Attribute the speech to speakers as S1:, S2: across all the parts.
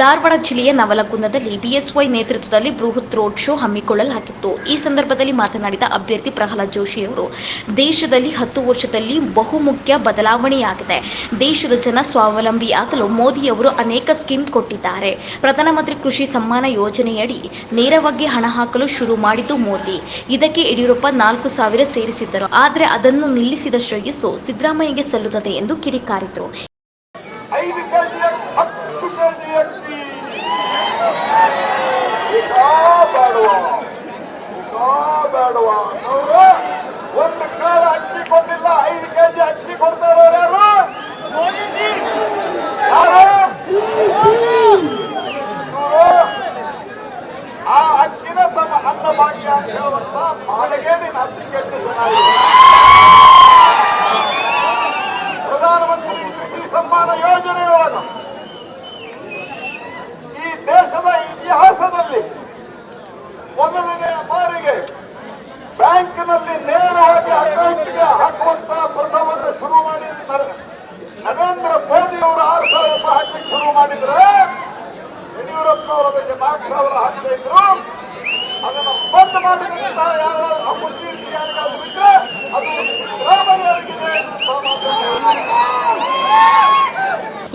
S1: ಧಾರವಾಡ ಜಿಲ್ಲೆಯ ನವಲಗುಂದದಲ್ಲಿ ಬಿಎಸ್ವೈ ನೇತೃತ್ವದಲ್ಲಿ ಬೃಹತ್ ರೋಡ್ ಶೋ ಹಮ್ಮಿಕೊಳ್ಳಲಾಗಿತ್ತು. ಈ ಸಂದರ್ಭದಲ್ಲಿ ಮಾತನಾಡಿದ ಅಭ್ಯರ್ಥಿ ಪ್ರಹ್ಲಾದ್ ಜೋಶಿಯವರು, ದೇಶದಲ್ಲಿ ಹತ್ತು ವರ್ಷದಲ್ಲಿ ಬಹುಮುಖ್ಯ ಬದಲಾವಣೆಯಾಗಿದೆ. ದೇಶದ ಜನ ಸ್ವಾವಲಂಬಿಯಾಗಲು ಮೋದಿಯವರು ಅನೇಕ ಸ್ಕೀಮ್ ಕೊಟ್ಟಿದ್ದಾರೆ. ಪ್ರಧಾನಮಂತ್ರಿ ಕೃಷಿ ಸಮ್ಮಾನ ಯೋಜನೆಯಡಿ ನೇರವಾಗಿ ಹಣ ಹಾಕಲು ಶುರು ಮಾಡಿದ್ದು ಮೋದಿ. ಇದಕ್ಕೆ ಯಡಿಯೂರಪ್ಪ ನಾಲ್ಕು ಸಾವಿರ ಸೇರಿಸಿದ್ದರು. ಆದರೆ ಅದನ್ನು ನಿಲ್ಲಿಸಿದ ಶ್ರೇಯಸ್ಸು ಸಿದ್ದರಾಮಯ್ಯಗೆ ಸಲ್ಲುತ್ತದೆ ಎಂದು ಕಿಡಿಕಾರಿದರು
S2: ಐದು ಕೆಜಿ ಹತ್ತು ಕೆಜಿ ಅಕ್ಕಿ ಈಗ ಬೇಡವ ಈಗ ಬೇಡವ ಒಂದು ಕಾಲ ಅಕ್ಕಿ ಕೊಟ್ಟಿಲ್ಲ ಐದು ಕೆಜಿ ಅಕ್ಕಿ ಕೊಡ್ತಾರೆ ಯಾರು ಆ ಅಕ್ಕಿನ ತಮ್ಮ ಅನ್ನ ಭಾಗ್ಯ ಅಂತ ಹೇಳುವಂತ ಬಾಳೆಗೆ ನೀನು ಹತ್ತು ಕೆಜಿ ಪ್ರಧಾನಮಂತ್ರಿ ಕೃಷಿ ಸಮ್ಮಾನ ಯೋಜನೆಯೊಳಗ ಈ ದೇಶದ ಇತಿಹಾಸದಲ್ಲಿ ಮೊದಲನೆಯ ಬಾರಿಗೆ ಬ್ಯಾಂಕ್ನಲ್ಲಿ ನೇರವಾಗಿ ಅಕೌಂಟ್ಗೆ ಹಾಕುವಂತಹ ಪ್ರಥಮವನ್ನು ಶುರು ಮಾಡಿ ನರ- ನರೇಂದ್ರ ಮೋದಿ ಅವರು ಆರು ಸಾವಿರ ರೂಪಾಯಿ ಹಾಕಿ ಶುರು ಮಾಡಿದ್ರೆ ಯಡಿಯೂರಪ್ಪನವರು ಬಗ್ಗೆ ನಾಲ್ಕು ಸಾವಿರ ಹಾಕ್ತಾ ಇದ್ರು. ಅದನ್ನು ಬಂದ್ ಮಾಡಬೇಕಂತ ಯಾರು?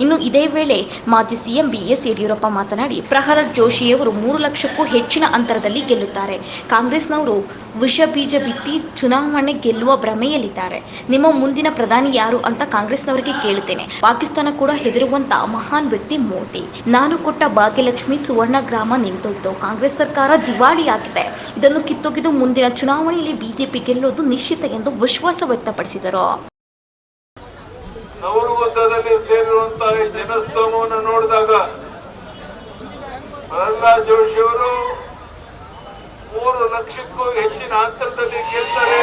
S1: ಇನ್ನು ಇದೇ ವೇಳೆ ಮಾಜಿ ಸಿಎಂ ಬಿಎಸ್ ಯಡಿಯೂರಪ್ಪ ಮಾತನಾಡಿ, ಪ್ರಹ್ಲಾದ್ ಜೋಶಿಯವರು ಮೂರು ಲಕ್ಷಕ್ಕೂ ಹೆಚ್ಚಿನ ಅಂತರದಲ್ಲಿ ಗೆಲ್ಲುತ್ತಾರೆ. ಕಾಂಗ್ರೆಸ್ನವರು ವಿಷ ಬೀಜ ಬಿತ್ತಿ ಚುನಾವಣೆ ಗೆಲ್ಲುವ ಭ್ರಮೆಯಲ್ಲಿದ್ದಾರೆ. ನಿಮ್ಮ ಮುಂದಿನ ಪ್ರಧಾನಿ ಯಾರು ಅಂತ ಕಾಂಗ್ರೆಸ್ನವರಿಗೆ ಕೇಳುತ್ತೇನೆ. ಪಾಕಿಸ್ತಾನ ಕೂಡ ಹೆದರುವಂತ ಮಹಾನ್ ವ್ಯಕ್ತಿ ಮೋದಿ. ನಾನು ಕೊಟ್ಟ ಭಾಗ್ಯಲಕ್ಷ್ಮಿ ಸುವರ್ಣ ಗ್ರಾಮ ನಿಂತೋಯ್ತು. ಕಾಂಗ್ರೆಸ್ ಸರ್ಕಾರ ದಿವಾಳಿಯಾಗಿದೆ. ಇದನ್ನು ಕಿತ್ತೊಗೆದು ಮುಂದಿನ ಚುನಾವಣೆಯಲ್ಲಿ ಬಿಜೆಪಿ ಗೆಲ್ಲುವುದು ನಿಶ್ಚಿತ ಎಂದು ವಿಶ್ವಾಸ ವ್ಯಕ್ತಪಡಿಸಿದರು.
S3: ನವಲಗುಂದದಲ್ಲಿ ಸೇರಿರುವಂತಹ ಜನಸ್ತೋಮವನ್ನು ನೋಡಿದಾಗ ಪ್ರಹ್ಲಾದ್ ಜೋಶಿ ಅವರು ಮೂರು ಲಕ್ಷಕ್ಕೂ ಹೆಚ್ಚಿನ ಅಂತರದಲ್ಲಿ ಗೆಲ್ತಾರೆ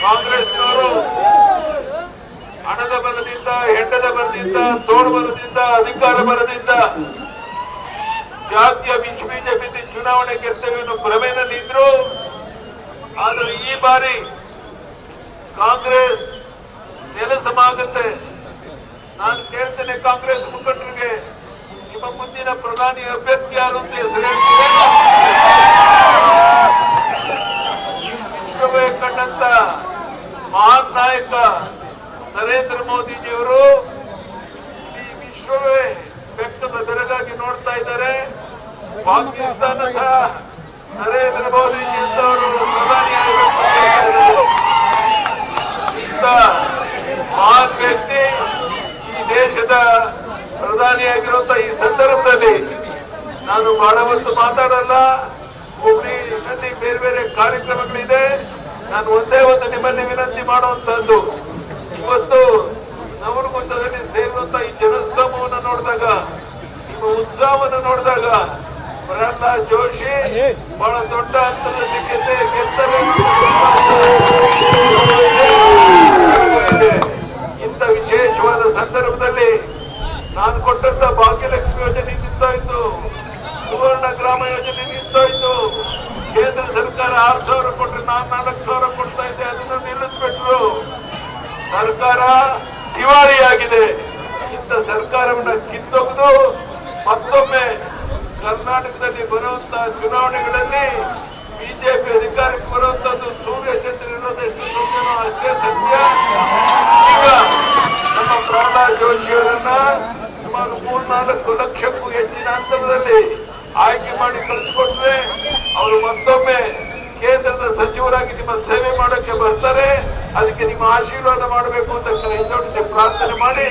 S3: ಕಾಂಗ್ರೆಸ್ನವರು ಹಣದ ಬಲದಿಂದ ಹೆಂಡದ ಬಲದಿಂದ, ತೋಳು ಬಲದಿಂದ, ಅಧಿಕಾರ ಬಲದಿಂದ ಜಾತಿಯ ಬೀಜ ಬಿದ್ದು ಚುನಾವಣೆ ಗೆಲ್ತೇವೆ ಅನ್ನೋ ಭ್ರಮೆಯಲ್ಲಿ ಇದ್ರು ಆದ್ರೆ ಈ ಬಾರಿ ಕಾಂಗ್ರೆಸ್ ನೆಲಸಮಾಗುತ್ತೆ ನಾನು ಕೇಳ್ತೇನೆ ಕಾಂಗ್ರೆಸ್ ಮುಖಂಡರಿಗೆ, ನಿಮ್ಮ ಮುಂದಿನ ಪ್ರಧಾನಿ ಅಭ್ಯರ್ಥಿ ಯಾರು ಅಂತ ಹೆಸರು? ವಿಶ್ವವೇ ಕಂಡಂತ ಮಹಾನ್ ನಾಯಕ ನರೇಂದ್ರ ಮೋದಿಜಿಯವರು ಈ ವಿಶ್ವವೇ ಬೆಟ್ಟದ ಬೆರಗಾಗಿ ನೋಡ್ತಾ ಇದ್ದಾರೆ ಪಾಕಿಸ್ತಾನ ಸಹ ನರೇಂದ್ರ ಮೋದಿಜಿ ಅಂತವರು ಪ್ರಧಾನಿ ಆಗಬೇಕು ಅಂತ ಹೇಳ್ತಾ ಇದ್ದಾರೆ. ಇಂಥ ಮಹಾನ್ ವ್ಯಕ್ತಿ ಈ ದೇಶದ ಪ್ರಧಾನಿಯಾಗಿರುವಂತ ಈ ಸಂದರ್ಭದಲ್ಲಿ ನಾನು ಬಹಳ ಹೊತ್ತು ಮಾತಾಡಲ್ಲ. ಹುಬ್ಳಿನಲ್ಲಿ ಬೇರೆ ಬೇರೆ ಕಾರ್ಯಕ್ರಮಗಳಿದೆ. ನಾನು ಒಂದೇ ಒಂದು ನಿಮ್ಮಲ್ಲಿ ವಿನಂತಿ ಮಾಡುವಂತದ್ದು ಇವತ್ತು ನವಲಗುಂದದಲ್ಲಿ ಸೇರುವಂತ ಈ ಜನಸ್ತಂಭವನ್ನು ನೋಡಿದಾಗ, ನಿಮ್ಮ ಉತ್ಸಾಹವನ್ನು ನೋಡಿದಾಗ ಪ್ರಹ್ಲಾದ್ ಜೋಶಿ ಬಹಳ ದೊಡ್ಡ ಅಂತರದಲ್ಲಿ ಗೆದ್ದೆ ಗೆದ್ದರೆ ಇದೆ. ಇಂಥ ವಿಶೇಷವಾದ ಸಂದರ್ಭದಲ್ಲಿ ನಾನು ಕೊಟ್ಟಂತ ಭಾಗ್ಯಲಕ್ಷ್ಮಿ ಯೋಜನೆ ನಿಂತೋಯ್ತು ಸುವರ್ಣ ಗ್ರಾಮ ಯೋಜನೆ ನಿಂತೋಯ್ತು ಕೇಂದ್ರ ಸರ್ಕಾರ ಆರು ಸಾವಿರ ಕೊಟ್ಟರೆ ನಾನು ನಾಲ್ಕು ಸಾವಿರ ಕೊಡ್ತಾ ಇದ್ದೆ, ಅದನ್ನು ನಿಲ್ಲಿಸ್ಬಿಟ್ರು. ಸರ್ಕಾರ ದಿವಾಳಿಯಾಗಿದೆ. ಇಂಥ ಸರ್ಕಾರವನ್ನ ಕಿತ್ತೊಗೆದು ಮತ್ತೊಮ್ಮೆ ಕರ್ನಾಟಕದಲ್ಲಿ ಬರುವಂತ ಚುನಾವಣೆಗಳಲ್ಲಿ ಬಿಜೆಪಿ ಅಧಿಕಾರಕ್ಕೆ ಬರುವಂತದ್ದು ಸೂರ್ಯ ಚಂದ್ರ ಇರೋದೆಷ್ಟು ಸತ್ಯನೋ ಅಷ್ಟೇ ಸತ್ಯ. ಈಗ ನಮ್ಮ ಪ್ರಹ್ಲಾದ್ ಜೋಶಿಯವರನ್ನ ಸುಮಾರು ಮೂರ್ನಾಲ್ಕು ಲಕ್ಷಕ್ಕೂ ಹೆಚ್ಚಿನ ಅಂತರದಲ್ಲಿ ಆಯ್ಕೆ ಮಾಡಿ ಕಳಿಸ್ಕೊಟ್ರೆ ಅವರು ಮತ್ತೊಮ್ಮೆ ಕೇಂದ್ರದ ಸಚಿವರಾಗಿ ನಿಮ್ಮ ಸೇವೆ ಮಾಡೋಕೆ ಬರ್ತಾರೆ. ಅದಕ್ಕೆ ನಿಮ್ಮ ಆಶೀರ್ವಾದ ಮಾಡಬೇಕು ಅಂತ ಹಿಂದೊಡಿಸಿ ಪ್ರಾರ್ಥನೆ ಮಾಡಿ.